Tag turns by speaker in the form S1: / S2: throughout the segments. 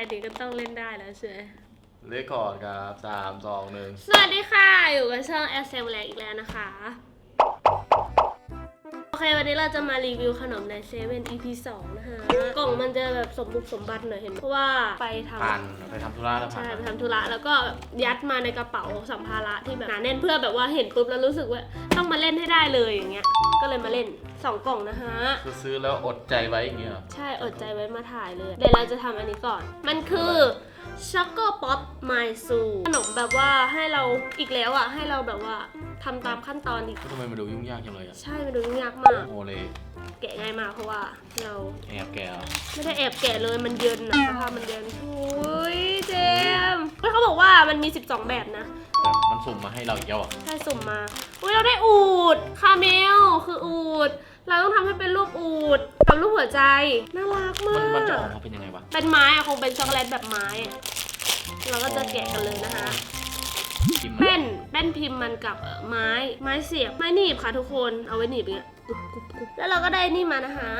S1: อันนี้ก็ต้องเล่นได้แล้วใช่ไหม
S2: เลคคอร์ดครับสามสองหนึ่ง
S1: สวัสดีค่ะ อยู่กับช่อง s อ m แลอีกแล้วนะคะโอ เควันนี้เราจะมารีวิวขนมในเซเว่น EP 2 นะคะ กล่องมันจะแบบสมบุกสมบันหน่อยเห็นไหมเพราะว่าไปทำ
S2: ผ่านไปทำธุระแล้วผ่า
S1: ใช่
S2: น
S1: ไปทำธุระแล้วก็ยัดมาในกระเป๋าสัมภาระที่แบบหนาแน่นเพื่อแบบว่าเห็นปุ๊บแล้วรู้สึกว่าต้องมาเล่นให้ได้เลยอย่างเงี้ย ก็เลยมาเล่น 2 กล่องนะคะ
S2: คือซื้อแล้วอดใจไว้อย่างเงี้ยเหรอ
S1: ใช่อดใจไว้มาถ่ายเลย เดี๋ยวเราจะทำอันนี้ก่อน มันคือช็อกโกป๊อปไมซูขนมแบบว่าให้เราอีกแล้วอะให้เราแบบว่า ทำตามขั้นตอนอีก
S2: ทำไมมันดูยุ่งยากจังเลยอะ
S1: ใช่มันดูยุ่งยากมาก
S2: โอเลย
S1: แกะง่ายมากเพราะว่าเรา
S2: แอบแกะเหรอ
S1: ไม่ได้แอบแกะเลยมันเยินนะสภาพมันเยินโอ้ยเจมส์เฮ้ยเขาบอกว่ามันมี 12 แบบนะ
S2: แบบมันสุ่มมาให้เราอีกแล้วอะ
S1: ใช่สุ่มมา อุ้ยเราได้อูดคาเมลคืออูด เราต้องทำให้เป็นรูปอูดกับรูปหัวใจ น่ารักมา
S2: มัน
S1: ก
S2: มันจะออกมาเป็นยังไงวะ
S1: เป็นไม้อะคงเป็นช็อกโกแลตแบบไม้อะเราก็จะแกะกันเลยนะคะ
S2: พิมพ์
S1: แป้นแป้นพิมพ์มันกับเอ่อไม้ไม้เสียบไม้หนีบค่ะทุกคนเอาไว้หนีบอย่างเงี้ยกรุบกรุบกรุบแล้วเราก็ได้นี่มานะคะ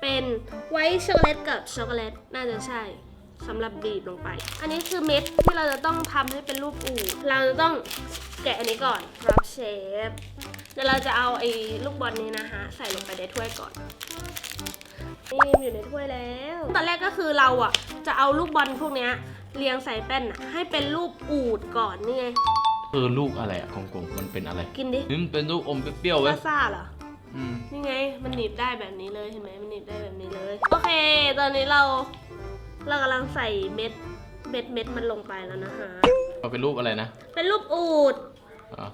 S1: เป็นไวท์ช็อกโกแลตกับช็อกโกแลตน่าจะใช่สำหรับบีบลงไป อันนี้คือเม็ดที่เราจะต้องทำให้เป็นรูปอู่เราจะต้องแกะอันนี้ก่อนรับเชฟเดี๋ยวเราจะเอาไอ้ลูกบอลนี้นะคะใส่ลงไปในถ้วยก่อน นี่อยู่ในถ้วยแล้ว ตอนแรกก็คือเราอะจะเอาลูกบอลพวกเนี้ย เรียงใส่แป้นอะให้เป็นรูปอูดก่อนนี่ไง
S2: คือลูกอะไรอะกลมๆมันเป็นอะไร
S1: กินดิ
S2: นี่มันเป็นลูกอมเปรี้ยวๆเว้ย
S1: ซ่าๆเหรอ
S2: อืม
S1: นี่ไง มันหนีบได้แบบนี้เลยเห็นไหมมันหนีบได้แบบนี้เลย โอเค ตอนนี้เรา เรากำลังใส่เม็ด เม็ดเม็ดมันลงไปแล้วนะคะ
S2: มันเป็นรูปอะไรนะ
S1: เป็นรูปอูด
S2: อ๋อ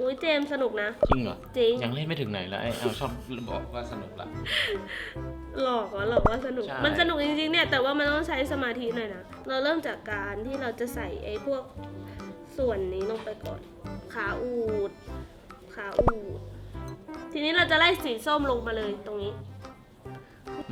S1: อุ้ยเจมส์สนุกนะ
S2: จริงเหรอ
S1: จริง
S2: ยังเล่นไม่ถึงไหนแล้วไอ้เอาชอบบอกว่าสนุกละ
S1: หลอกเหรอหลอกว่าสนุก
S2: ใช่
S1: มันสนุกจริงๆเนี่ย แต่ว่ามันต้องใช้สมาธิหน่อยนะ เราเริ่มจากการที่เราจะใส่ไอ้พวกส่วนนี้ลงไปก่อน ขาอูด ขาอูด ทีนี้เราจะไล่สีส้มลงมาเลยตรงนี้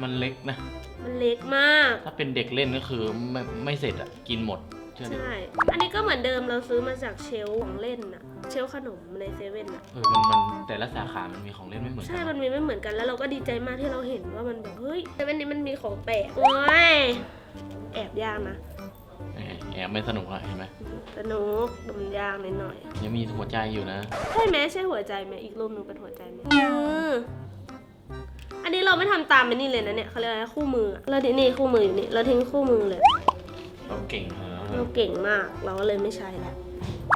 S2: มันเล็กนะ
S1: มันเล็กมาก
S2: ถ้าเป็นเด็กเล่นก็คือไม่ไม่เสร็จอะ กินหมดเชื่อดิ
S1: ใช่ อันนี้ก็เหมือนเดิมเราซื้อมาจากเชลฟ์ของเล่นอะ เชลฟ์ขนมในเซเว่นอะ
S2: เออมันมันแต่ละสาขา มันมีของเล่นไม่เหมือนกั
S1: ใช่
S2: น
S1: มันมีไม่เหมือนกันแล้วเราก็ดีใจมากที่เราเห็นว่ามันแบบเฮ้ยเซเว่นนี้มันมีของแปลกโอ้ยแอบยากนะ
S2: แหมแอบไม่สนุกอะเห็นไหม
S1: สนุกดมยากนิดหน่อย
S2: ยังมีหัวใจอยู่นะ
S1: ใช่ไหมใช่หัวใจไหมอีกรูปหนึงเป็นหัวใจไหมมืออันนี้เราไม่ทำตามไปนี่เลยนะเนี่ยเขาเรียกอะไรคู่มืออะเราดินี่คู่มืออยู่นี่เราทิ้งคู่มือเลย
S2: เราเก่งนะ
S1: เราเก่งมากเราก็เลยไม่ใช้แล้ว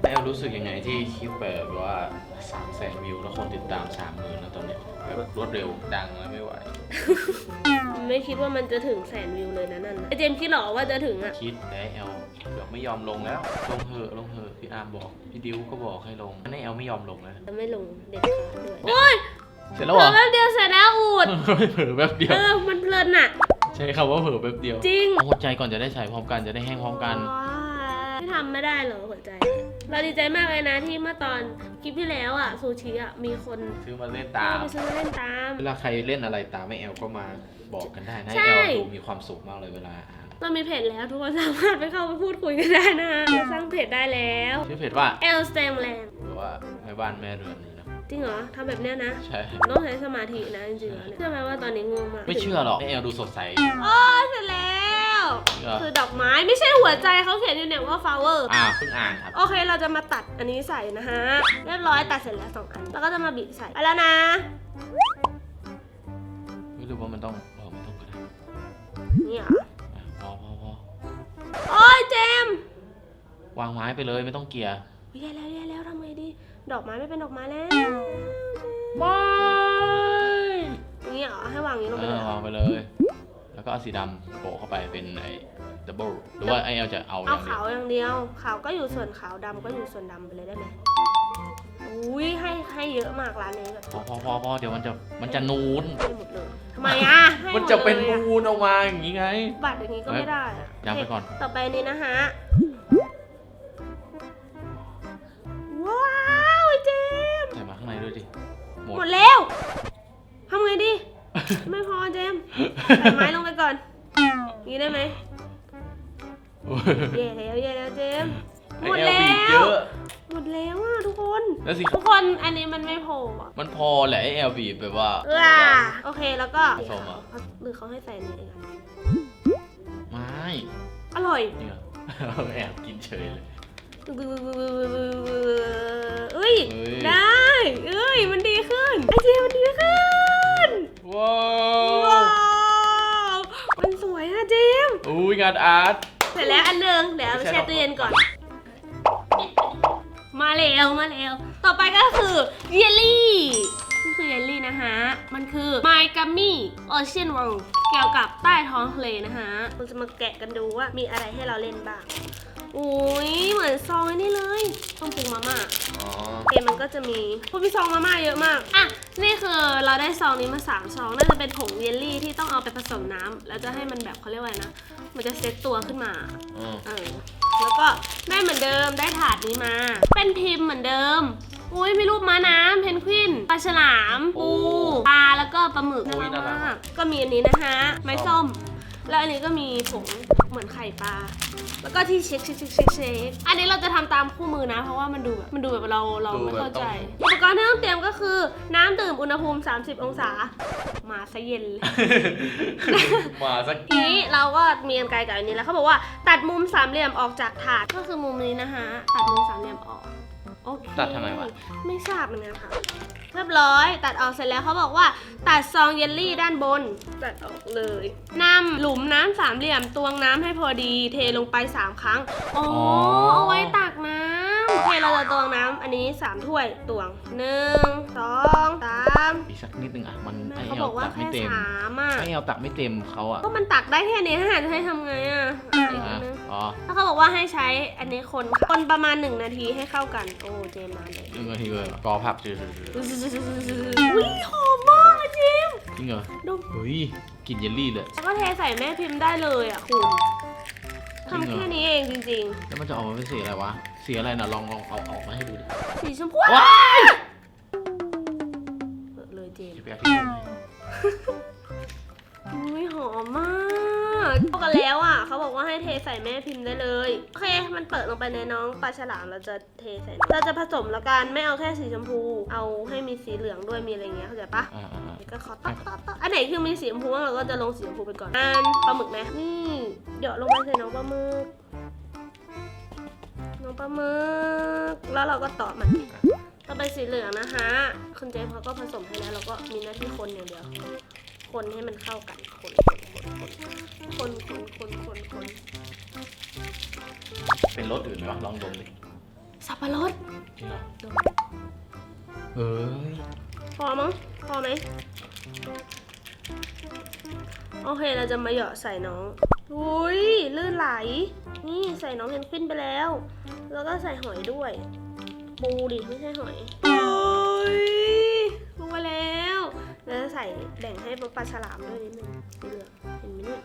S2: แล้วรู้สึกยังไงที่คลิปแบบว่าสามแสนวิวแล้วคนติดตามสามหมื่นแล้วตอนเนี้ยแบบรวดเร็วดังแล้วไม่ไหว
S1: ไม่คิดว่ามันจะถึงแสนวิวเลยนะนั่นนะไอเจมส์คิดเหรอว่าจะถึงอะ
S2: คิดแต่แอลเดี๋ยวไม่ยอมลงแล้ว ลงเถอะลงเถอะพี่อาร์มบอก พี่ดิวก็บอกให้ลงอันนี้แอลไม่ยอมลงแล้ว
S1: จะไม่ลงเด็ดขาดด้วยโอ้ย
S2: เสร็จ
S1: เผ
S2: แล้ว
S1: ล
S2: เหร
S1: อ
S2: อ
S1: แป๊บเดียวเสร็จแล้วอูด
S2: เผลอแป๊บเดียว
S1: เออ มันเพลินอะ
S2: ใช้คำว่าเผลอแป๊บเดียว
S1: จริง
S2: เอาหัวใจก่อนจะได้ใส่พร้อมกันจะได้แห้งพร้อมกัน
S1: ว้ายไม่ทำไม่ได้เหรอหัวใจ เราดีใจมากเลยนะที่เมื่อตอนคลิปที่แล้วอะซูชิอะมีคน
S2: ซื้อมาเล่นตาม
S1: ไปซื้อมาเล่นตาม
S2: เวลาใครเล่นอะไรตามไม่แอลก็มาบอกกันได้นะ
S1: ใช่
S2: แอลดูมีความสุขมากเลยเวลาอ่าน
S1: เรามีเพจแล้วทุกคนสามารถไปเข้าไปพูดคุยกันได้นะเราสร้างเพจได้แล้ว
S2: ชื่อเพจว่า
S1: L s t a m Land
S2: หรือว่าแม่บ้านแม่เรือนนี่นะ
S1: จริงเหรอทำแบบเนี้ยนะ
S2: ใช่
S1: ต้องใช้สมาธินะจริงๆแล้วเนี่ยเชื่อไหมว่าตอนนี้ง่วงมาก
S2: ไม่เชื่อหรอกแม่แอลดูสดใส
S1: โอ้เสร็จแล้ว
S2: จริงเหรอ
S1: คือดอกไม้ไม่ใช่หัวใจเขาเขียนอยู่เนี่ยว่า flower
S2: อ้าวเพิ่งอ่านครับ
S1: โอเคเราจะมาตัดอันนี้ใส่นะฮะ เรียบร้อยตัดเสร็จแล้วสองอัน แล้วก็จะมาบีบใส่ไปแล้วนะ
S2: ไม่รู้ว่ามันต้องเออมันต้องก็ได้
S1: นี่เหรอ
S2: อะพอพอพอ
S1: โอ้ยเจมส์
S2: วางไม้ไปเลยไม่ต้องเกลียร์
S1: แย่แล้วแย่แล้วทำไงดี ดอกไม้ไม่เป็นดอกไม้แล้ว
S2: ไม่
S1: อย่างนี้เหรอให้วางอย่างนี้ลง
S2: เอ
S1: ไปเล
S2: อย
S1: เหร
S2: วา
S1: อง
S2: ไปเลย แล้วก็เอาสีดำโปะเข้าไปเป็นไอ้ดับเบิลหรือว่าไอ้แอลจะเอาอ
S1: เอา
S2: ย่างเดีย
S1: ขาว
S2: ว
S1: อย่างเดียวขาวก็อยู่ส่วนขาวดำก็อยู่ส่วนดำไปเลยได้ไหมอุ้ยให้ให้เยอะมากร้านนี้แบบ
S2: พอพอพอพอเดี๋ยวมันจะมันจะนูน
S1: ให้หมดเลยทำไมอะให้ห
S2: มัน
S1: ด
S2: จะเป็น
S1: ลยอ
S2: นูนออกมาอย่างนี้ไง
S1: บัตรอย่างนี้ก็ไม่ได้อะ
S2: ย้ำไปก่อน
S1: ต่อไปนี้นะฮะว้าวไอ้เจมส์
S2: ใส่มาข้างในด้วยดิหมด
S1: หมดแล้วทำไงดี ไม่พอเจมส์ใส่ไม้ลงไปก่อนอย่างนี้ได้ไหมแย่แล้วแย่แล้วเจมส์หมด
S2: ไอ้
S1: แล้
S2: แอลบีบเยว อะ
S1: หมดแล้วอะทุกคน
S2: แล้วสิ
S1: ทุกคนอันนี้มันไม่พออะ
S2: มันพอแหละไอ้แอลบีบแบบว่า
S1: ว้าโอเคแล้วก็
S2: ผสมเหรอ
S1: หรือเขาให้ใส่อันนี้เองอะ
S2: ไม่
S1: เออร่อย
S2: เนี่ยแอบกินเฉยเลย
S1: เอ้ย
S2: เฮ้ย
S1: ได้ เอ้ย มันดีขึ้น ไอเจมันดีขึ้น
S2: ว้า
S1: ว้าวมันสวยอะเจมส์
S2: อุ้ยงานอาร์ต
S1: เสร็จแล้วอันหนึ่งเดี๋ยวเอาไป
S2: ไม่ใช่
S1: แช่ตู้เย็นก่อน มาเร็วมาเร็วต่อไปก็คือเยลลี่นี่คือเยลลี่นะฮะ มันคือ My Gummy Ocean World เกี่ยวกับใต้ท้องทะเลนะฮะเราจะมาแกะกันดูว่ามีอะไรให้เราเล่นบ้าง อุ้ยเหมือนซองไอ้นี่เลยต้องปรุงมาม่า
S2: อ๋อ
S1: เกมมันก็จะมีพวกพี่ซองมาม่าเยอะมาก อะ นี่คือเราได้ซองนี้มาสามซอง น่าจะเป็นผงเยลลี่ที่ต้องเอาไปผสมน้ำแล้วจะให้มันแบบเขาเรียกว่าอะไรนะ มันจะเซตตัวขึ้นมา
S2: อืม
S1: เออแล้วก็ได้เหมือนเดิมได้ถาดนี้มา เป็นพิมพ์เหมือนเดิม อุ้ยมีรูปม้าน้ำเพนกวินปลาฉลามปูปลาแล้วก็ปลาหมึก
S2: อุ้ยน่ารัก
S1: มากก็มีอันนี้นะฮะไม้ส้ม แล้วอันนี้ก็มีผงเหมือนไข่ปลา แล้วก็ที่เช็คเช็คเช็คเช็คเช็คอันนี้เราจะทำตามคู่มือนะ เพราะว่ามันดูแบบมันดูแบบเราเราไม่เข้าใจ อุปกรณ์ที่ต้องเตรียมก็คือ น้ำดื่มอุณหภูมิ 30 องศา มาซะเย็นเลย
S2: มาสัก
S1: ทีนี้เราก็มีกันไกลกับอันนี้แล้วเขาบอกว่าตัดมุมสามเหลี่ยมออกจากถาดก็คือมุมนี้นะคะตัดมุมสามเหลี่ยมออก โอเค
S2: ตัดทำไมวะ
S1: ไม่ทราบเหมือนกันค่ะ เรียบร้อยตัดออกเสร็จแล้วเขาบอกว่า ตัดซองเยลลี่ด้านบน ตัดออกเลยนำหลุมน้ำสามเหลี่ยมตวงน้ำให้พอดี เทลงไป3ครั้งอ๋อ เอาไว้ตักน้ำโอเคเราจะตวงน้ำอันนี้3ถ้วยตวงหนึ่งสองสาม
S2: อีกสักนิดนึงอะมัน
S1: แม่
S2: ให้
S1: เขาบ
S2: เอา
S1: อกว่า
S2: ตัก
S1: แค่
S2: ไม่เต็ม
S1: สามอะ
S2: ให้เอาตักไม่เต็มเขาอะ
S1: ก็มันตักได้แค่นี้ฮะจะให้ทำไงอะอะอีกอั
S2: อะ
S1: นนึง
S2: อ๋อ
S1: แล้วเขาบอกว่าให้ใช้อันนี้คนค่ะคนประมาณ1นาทีให้เข้ากัน โอ้เจมมาเลย
S2: หนึ่งนาทีเลยกอผักจืด
S1: อุ้ยหอมมากอะจิม
S2: ๆจริงเหรอ
S1: ดู
S2: เฮ้ยกลินเยลลี่เลย
S1: แล้วก็เทใส่แม่พิมพ์ได้เลยอะคุณ
S2: จริงเหรอ
S1: ทำแค่นี้เองจริง
S2: แล้วมันจะออกมาเป็นสีอะไรวะ สีอะไรนะลองลองเอาออกมาให้ดูดิ
S1: ๆสีชมพู
S2: ว้าย
S1: เปิดเลยเจม
S2: จะไปเอาที่ไหน
S1: อุ้ยหอมมากเข้ากันแล้วอะ เขาบอกว่าให้เทใส่แม่พิมพ์ได้เลย โอเค มันเปิดลงไปในน้องปลาฉลามเราจะเทใส่ เราจะผสมแล้วกันไม่เอาแค่สีชมพู เอาให้มีสีเหลืองด้วยมีอะไรเงี้ยเข้าใจปะ
S2: อ่าอ่าอ่า
S1: ก็ขอตัดตัดตัดอันไหนคือมีสีชมพูบ้างเราก็จะลงสีชมพูไปก่อนอันปลาหมึกไหมนี่เดี๋ยวลงไปใส่น้องปลาหมึก น้องปลาหมึกแล้วเราก็ต่อมันต่อไปสีเหลืองนะคะคุณเจมส์เขาก็ผสมให้แล้วเราก็มีหน้าที่คนอย่างเดียว คนให้มันเข้ากันคนคนคนคนคนคนคน
S2: เป็นรสอื่นไหมวะลองดมดิ
S1: สับปะรด
S2: จริงเหรอ
S1: ดม
S2: เฮ้ย
S1: พอมั้งพอไหมโอเคเราจะมาเหยาะใส่น้องอุ้ยลื่นไหล นี่ใส่น้องเพนกวินไปแล้ว แล้วก็ใส่หอยด้วย ปูดิไม่ใช่หอยโอ้ยลงมาแล้วแล้วจะใส่แบ่งให้ปลาฉลามด้วยนิดนึงสีเหลืองเห็นไหมเนี่ย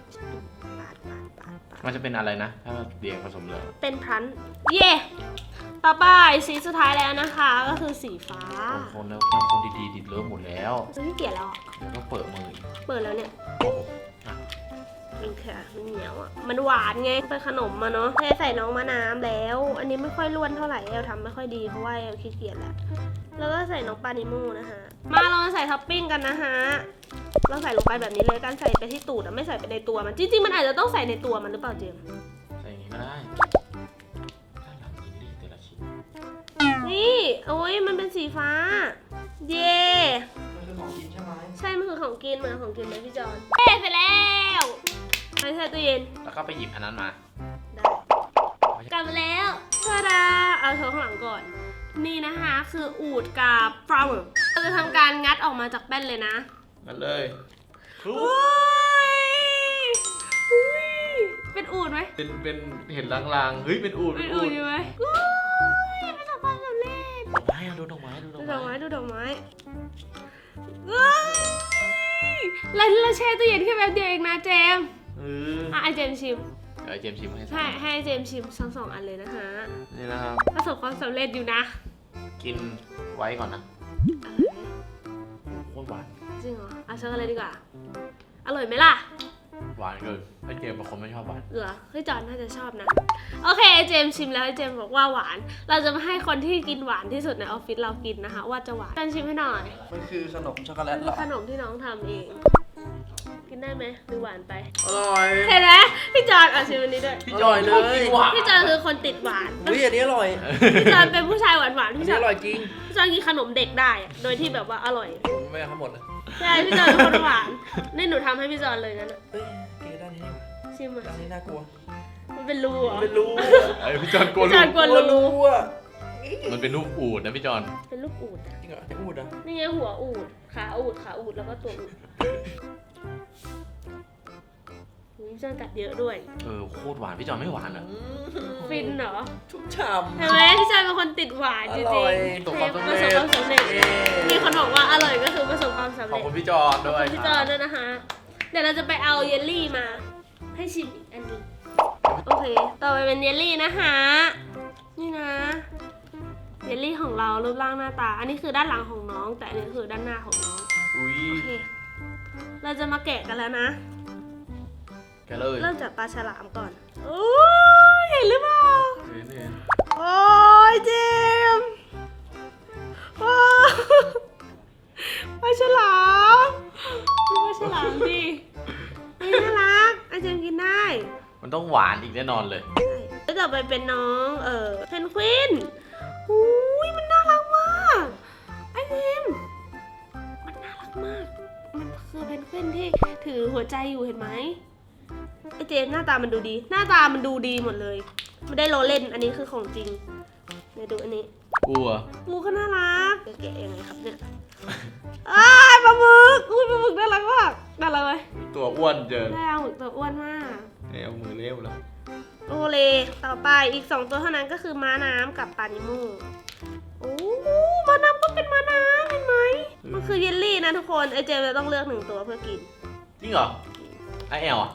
S1: ปาดปาดปาดปาด
S2: มันจะเป็นอะไรนะ ถ้าเรียงผสมเหลือง
S1: เป็นพรันเย่ต่อไปสีสุดท้ายแล้วนะคะ ก็คือสีฟ้า
S2: คนแล้วบางคนดีๆดิดเลิฟหมดแล้ว
S1: ซื้อที่เกียจแล้วอะ
S2: เดี๋ยวก็เปิดมืออีก
S1: เปิดแล้วเนี่ย
S2: โอ้โหอะ
S1: มันค่ะมันเหนียวอะ มันหวานไงเป็นขนมมาเนาะเทใส่น้องมะน้ำแล้ว อันนี้ไม่ค่อยร่วนเท่าไหร่แอลทำไม่ค่อยดีเพราะว่าแอลขี้เกียจแหละแล้วก็ใส่น้องปลานิโมนะคะมาเรามาใส่ท็อปปิ้งกันนะคะเราใส่ลงไปแบบนี้เลยการใส่ไปที่ตูดอะไม่ใส่ไปในตัวมันจริงๆมันอาจจะต้องใส่ในตัวมันหรือเปล่าเจมส์
S2: ใส่อย่างนี้ก็ได้ด้านหลังยินดีแต่ละชิ้น
S1: นี่โอ้ยมันเป็นสีฟ้า เย่
S3: มันคือของกินใช่ไหม
S1: ใช่มันคือของกินเหมือนของกินไหมพี่จอนเอ๊ะเสร็จแล้ว ไปใส่ตู้เย็น
S2: แล้วก็ไปหยิบอันนั้นมา
S1: ได้กลับมาแล้วทาดาเอาโชว์ข้างหลังก่อน นี่นะคะคืออูดกับ flower เราจะทำการงัดออกมาจากแป้นเลยนะ
S2: นั่นเลยครู
S1: โอ้ยอุ๊ยเป็นอูดไหม
S2: เป็นเป็นเห็นลางๆ เฮ้ยเป็นอูด
S1: เป็
S2: เป็นน
S1: อู
S2: อู
S1: ด
S2: ด
S1: อยู่ไหมโอ้ยประสบความสำเร็จ
S2: ดอกไม้อะดูดอกไม้ดูด
S1: ดู
S2: อก
S1: ดอก
S2: ไม้
S1: ไม้ดูดอกไม้เฮ้ยแล้วเราแช่ตู้เย็นแค่แป๊บเดียวเองนะเจมส์
S2: เออ
S1: อะไอเจมส์ชิม
S2: เดี๋ยวไอ้เจมส์ชิมให้
S1: ใช่ให้ไอ้เจมส์ชิมทั้งสองอันเลยนะคะ
S2: นี่นะครับ
S1: ประสบความสำเร็จอยู่นะ
S2: กินไว้ก่อนนะโคตรหวาน
S1: จริงเหรอเอาช็อกโกแลตดีกว่า อร่อยไหมล่ะ
S2: หวานเกินไอ้เจมส์เป็นคนไม่ชอบหวาน
S1: เหรอเฮ้ยจอนน่าจะชอบนะ โอเคเจมส์ชิมแล้วเจมส์บอกว่าหวาน เราจะมาให้คนที่กินหวานที่สุดในออฟฟิศเรากินนะคะ ว่าจะหวานจอนชิมให้หน่อย
S3: มันคือขนมช็อกโกแลตเหร
S1: คือ
S3: อ
S1: ขนมที่น้องทำเอง กินได้ไหมหรือหวานไป
S3: อร่อย
S1: เห็นไหมพี่จอนอะชิมอันนี้ด้วย
S2: พี่จอย
S3: อร่อยเลย
S2: ชอบกินหวาน
S1: พี่จอนคือคนติดหวาน
S3: อุ้ยอันนี้อร่อย
S1: พี่จอนเป็นผู้ชายหวานหวานๆ
S3: อัน
S1: พี่จ
S3: นี้
S1: อน
S3: อร่อยจริง
S1: พี่จอนกินขนมเด็กได้อะโดยที่แบบว่าอร่อย
S3: ผมไม่เอาทั้งหมดเลย
S1: ใช่พี่จอนเป็นคนหวาน นี่หนูทำให้พี่จอนเลยนั่นน่ะ
S3: เฮ้ยกินด้านนี้ดีกว่า
S1: ชิมอะ
S3: ด้านนี้น่ากลัว
S1: มันเป็นรูเหรอ
S3: มันเป็นรู
S2: เอ้ยพี่จอนกลัว
S1: พี่จ
S2: ลู
S1: อน
S2: ก
S1: กลัว
S3: กลัว
S1: รู
S3: รูอะ
S2: มันเป็นรูปอูดนะพี่จอน
S1: เป็นลูกอูดอะ
S3: จริงเหรอจะพูดเหรอะ
S1: นี่ไงหัวอูด ขาอูด ขาอูดแล้วก็ตัวอูดอุ๊ยพี่ จอนกัดเยอะด้วย
S2: เออโคตรหวานพี่จอนไม่หวานเหรอ
S1: ฟินเหรอ
S3: ชุ่มฉ่ำ
S1: เห็นไหมพี่จอนเป็นคนติดหวานจริง
S3: อร่อย
S1: ๆ
S2: ประสบความสำ
S1: ประ
S2: เร็
S1: สบ
S2: จ
S1: ความสำเร็จ
S3: เย้
S1: มีคนบอกว่าอร่อยก็คือประสบความสำ
S2: ขอบ
S1: เร็จ
S2: คุณพี่จอนด้วย
S1: พี่จอนด้วยนะคะ เดี๋ยวเราจะไปเอาเยลลี่มา ให้ชิมอีกอันหนึงโอเค ต่อไปเป็นเยลลี่นะคะ นี่นะ เยลลี่ของเรารูปร่างหน้าตา อันนี้คือด้านหลังของน้อง แต่อันนี้คือด้านหน้าของน้อง
S2: อุ้ย
S1: โอเค เราจะมาแกะกันแล้วนะ
S2: แกเลย
S1: เริ่มจากปลาฉลามก่อนโอ้ยเห็นหรือเปล่า
S2: เห็นเห็น
S1: โอ้ยเจมส์โอ้ยปลาฉลามดูปลาฉลามดิเฮ้ยน่ารักไอเจมส์กินได้
S2: มันต้องหวานอีกแน่นอนเลย
S1: ใช่แล้วต่อไปเป็นน้องเออเพนกวินอุ้ยมันน่ารักมากไอเจมส์มันน่ารักมาก มันคือเพนกวินที่ถือหัวใจอยู่เห็นไหมไอเจมส์หน้าตามันดูดี หน้าตามันดูดีหมดเลย ไม่ได้โลเล่นอันนี้คือของจริงเดี๋ยวดูอันนี้
S2: กลัว
S1: งูก็น่ารักจะแกะยังไงครับเนี่ยอ้ายปลาหมึกอุ้ยปลาหมึกน่ารักมากน่ารักไหม
S2: ตัวอ้วนเจอ
S1: ได้ปลาหมึกตัวอ้วนมาก
S2: เนี่ยเอามือเลี้ยวแล้ว
S1: โอเลต่อไปอีกสองตัวเท่านั้นก็คือม้าน้ำกับปลานิโมโอ้ม้าน้ำก็เป็นม้าน้ำเห็นไหมมันคือเยลลี่นะทุกคนไอเจมส์จะต้องเลือกหนึ่งตัวเพื่อกิน
S2: จริงเหรอไอแอลอะ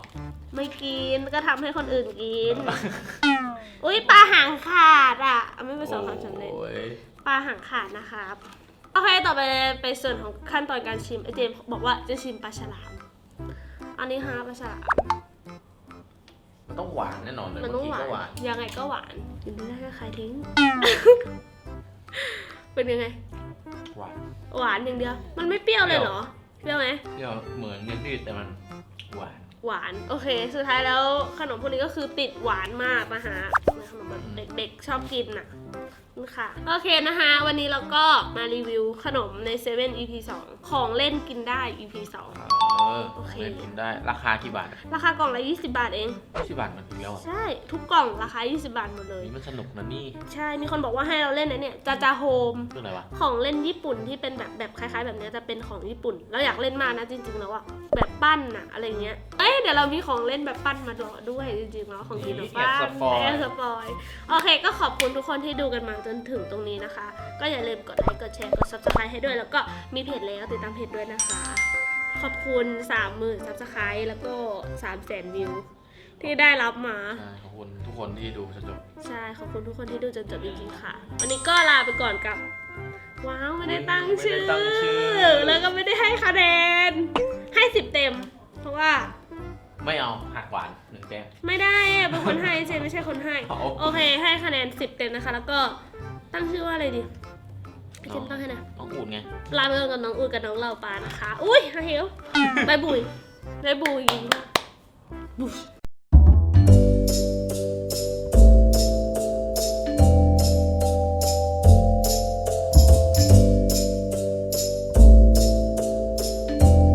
S1: ไม่กินก็ทำให้คนอื่นกิน อุ้ยปลาหางขาดอะไม่ประสบความสำเร็จ
S2: โอ้ย
S1: ปลาหางขาดนะครับโอเคต่อไปไปส่วนของขั้นตอนการชิมไอเจมส์บอกว่าจะชิมปลาฉลาม อันนี้ฮะปลาฉลาม
S2: มันต้องหวานแน่นอนเลย
S1: มันต้องหวาน
S2: เมื่กี้ก็หวาน
S1: ยังไงก็หวานกินไม่ได้ก็ขายทิ้ง เป็นยังไง
S2: หวาน
S1: หวานอย่างเดียว มันไม่เปรี้ยวเลยเหรอ เปรี้ยวไหม
S2: เดี๋ยวเหมือนเงี้ยที่แต่มันหวาน
S1: หวาน โอเค สุดท้ายแล้วขนมพวกนี้ก็คือติดหวานมากนะคะขนมแบบเด็กๆชอบกินน่ะนี่ค่ะโอเคนะคะ วันนี้เราก็มารีวิวขนมใน7 EP 2 ของเล่นกินได้ EP 2
S2: ออ
S1: โอเค
S2: เล่นกินได้ ราคากี่บาท
S1: ราคากล่องละ 20 บาทเอง
S2: สิบบาทมันถึงแล้วอะ
S1: ใช่ทุกกล่องราคา 20 บาทหมดเลย
S2: นี่มันสนุกนะนี่
S1: ใช่มีคนบอกว่าให้เราเล่นนะเนี่ยจาจาโฮม
S2: คืออะไรวะ
S1: ของเล่นญี่ปุ่นที่เป็นแบบแบบคล้ายๆ แบบเนี้ยจะเป็นของญี่ปุ่น เราอยากเล่นมากนะจริงๆแล้วอะแบบปั้นอะอะไรเงี้ยเอ้ยเดี๋ยวเรามีของเล่นแบบปั้นมาดอด้วยจริงๆแล้วของกินแบบปั้นแอบสปอยโอเค ก็ขอบคุณทุกคนที่ดูกันมาจนถึงตรงนี้นะคะ ก็อย่าลืมกดไลค์กดแชร์กด subscribe ให้ด้วยแล้วก็มีเพจแล้วติดตามเพจด้วยนะคะ ขอบคุณ 30,000 subscribe แล้วก็ 300,000 วิว ที่ได้รับมา
S2: ใช่ขอบคุณทุกคนที่ดูจนจบ
S1: ใช่ขอบคุณทุกคนที่ดูจนจบจริงๆค่ะ วันนี้ก็ลาไปก่อนกับ ว้าวไม่ได้ตั้งชื่อ
S2: ไม่ได้ตั้งชื่อ
S1: แล้วก็ไม่ได้ให้คะแนน ให้สิบเต็ม เพราะว่า
S2: ไม่เอาหักหวานหนึ่งแต้ม
S1: ไม่ได้อะเป็นคนให้เจนไม่ใช่คนให้
S2: เอา
S1: โอเค ให้คะแนนสิบเต็มนะคะ แล้วก็ตั้งชื่อว่าอะไรดี เจนตั้งให้นะ
S2: น้องอูดไง
S1: ลาไปก่อนกับน้องอูดกับน้องเหล่าปลานะคะ อุ้ยฮาเฮลบายบุยบายบุยบุช